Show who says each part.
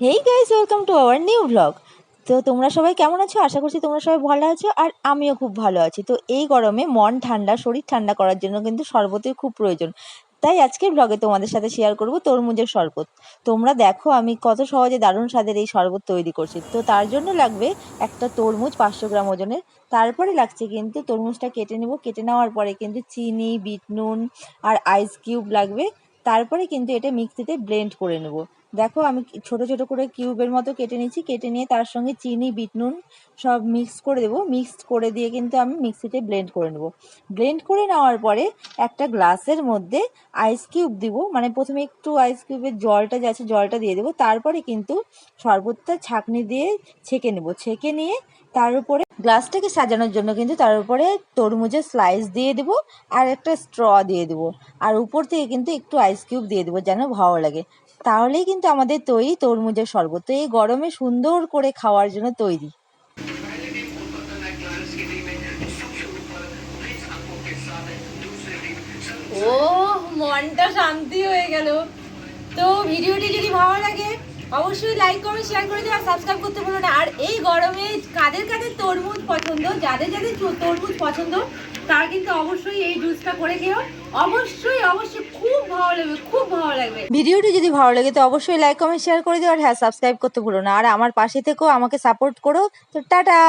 Speaker 1: Hey guys welcome to our new blog তো তোমরা সবাই কেমন আছো? আশা করছি তোমরা সবাই ভালো আছো আর আমিও খুব ভালো আছি। তো এই গরমে মন ঠান্ডা, শরীর ঠান্ডা করার জন্য কিন্তু শরবতের খুব প্রয়োজন। তাই আজকের ব্লগে তোমাদের সাথে শেয়ার করব তরমুজের শরবত। তোমরা দেখো আমি কত সহজে দারুণ স্বাদের এই শরবত তৈরি করছি। তো তার জন্য লাগবে একটা তরমুজ পাঁচশো গ্রাম ওজনের। তারপরে লাগছে কিন্তু তরমুজটা কেটে নেব। কেটে নেওয়ার পরে কিন্তু চিনি, বিট নুন আর আইস কিউব লাগবে। তারপরে কিন্তু এটা মিক্সিতে ব্লেন্ড করে নেব। দেখো, আমি ছোট ছোট করে কিউবের মতো কেটে নিচ্ছি কেটে নিয়ে তার সঙ্গে চিনি, বিট নুন সব মিক্স করে দেবো। মিক্সড করে দিয়ে কিন্তু আমি মিক্সিতে ব্লেন্ড করে নেব। ব্লেন্ড করে নেওয়ার পরে একটা গ্লাসের মধ্যে আইস কিউব দিব। মানে প্রথমে একটু আইস কিউবের জলটা যে আছে, জলটা দিয়ে দেবো। তারপরে কিন্তু শরবতটা ছাঁকনি দিয়ে ছেঁকে নেব। ছেঁকে নিয়ে তার উপরে গ্লাসটাকে সাজানোর জন্য কিন্তু তার উপরে তরমুজের স্লাইস দিয়ে দেবো আর একটা স্ট্র দিয়ে দেবো। আর উপর থেকে কিন্তু একটু আইস কিউব দিয়ে দেবো যেন ভালো লাগে। তাহলেই কিন্তু আমাদের তৈরি তরমুজের শরবত। এই গরমে সুন্দর করে খাওয়ার জন্য তৈরি।
Speaker 2: ও মনটা শান্তি হয়ে গেল। তো ভিডিওটি যদি ভালো লাগে, অবশ্যই লাইক কমেন্ট শেয়ার করে দিও আর সাবস্ক্রাইব করতে ভুলো না। আর এই গরমে কাদের কাদের তরমুজ পছন্দ, যাদের যাদের তরমুজ পছন্দ, তার কিন্তু অবশ্যই এই জুসটা করে খেও। অবশ্যই অবশ্যই খুব ভালো লাগবে লাগবে।
Speaker 1: ভিডিওটি যদি ভালো লাগে, তো অবশ্যই লাইক কমেন্ট শেয়ার করে দিও। আর হ্যাঁ সাবস্ক্রাইব করতে ভুলো না। আর আমার পাশে থেকেও আমাকে সাপোর্ট করো। তো টাটা!